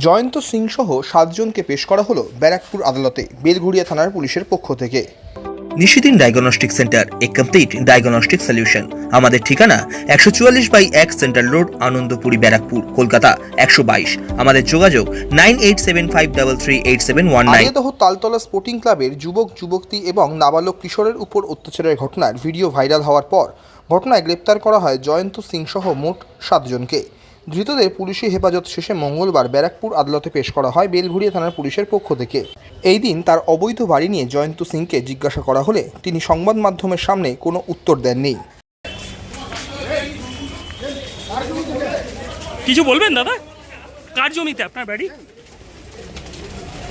জয়ন্ত সিং সহ সাতজনকে পেশ করা হলো ব্যারাকপুর আদালতে বেলঘড়িয়া থানার পুলিশের পক্ষ থেকে। নিশিদিন ডায়াগনস্টিক সেন্টার এ কমপ্লিট ডায়াগনস্টিক সলিউশন। আমাদের ঠিকানা একশো চুয়াল্লিশ বাই এক সেন্ট্রাল রোড আনন্দপুরি ব্যারাকপুর কলকাতা একশো বাইশ। আমাদের যোগাযোগ nine eight seven five double three eight seven one nine. Taltala sporting ক্লাবের যুবক যুবতী এবং নাবালক কিশোরের উপর অত্যাচারের ঘটনার ভিডিও ভাইরাল হওয়ার পর ঘটনায় গ্রেপ্তার করা হয় জয়ন্ত সিং সহ মোট সাতজনকে। ধৃতদের পুলিশি হেফাজত শেষে মঙ্গলবার ব্যারাকপুর আদালতে পেশ করা হয় বেলঘুরিয়া থানার পুলিশের পক্ষ থেকে। এই দিন তার অবৈধ বাড়ি নিয়ে জয়ন্ত সিংকে জিজ্ঞাসা করা হলে তিনি সংবাদ মাধ্যমের সামনে কোনো উত্তর দেননি। কিছু বলবেন দাদা? কার জমিতে আপনার বাড়ি?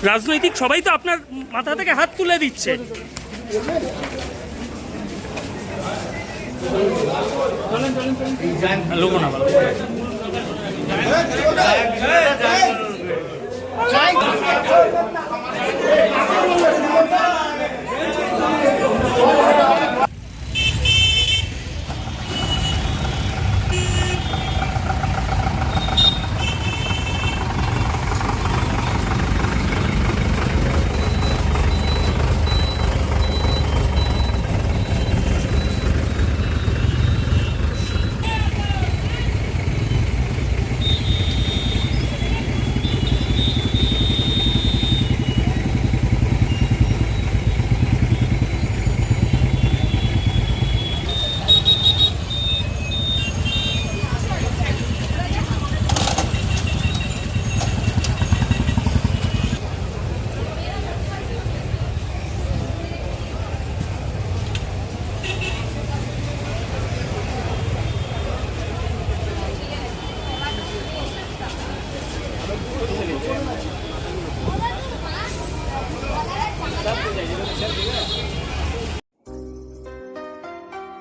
রাজনৈতিক সবাই তো আপনার মাথা থেকে হাত তুলে দিচ্ছে। লোক না ভালো।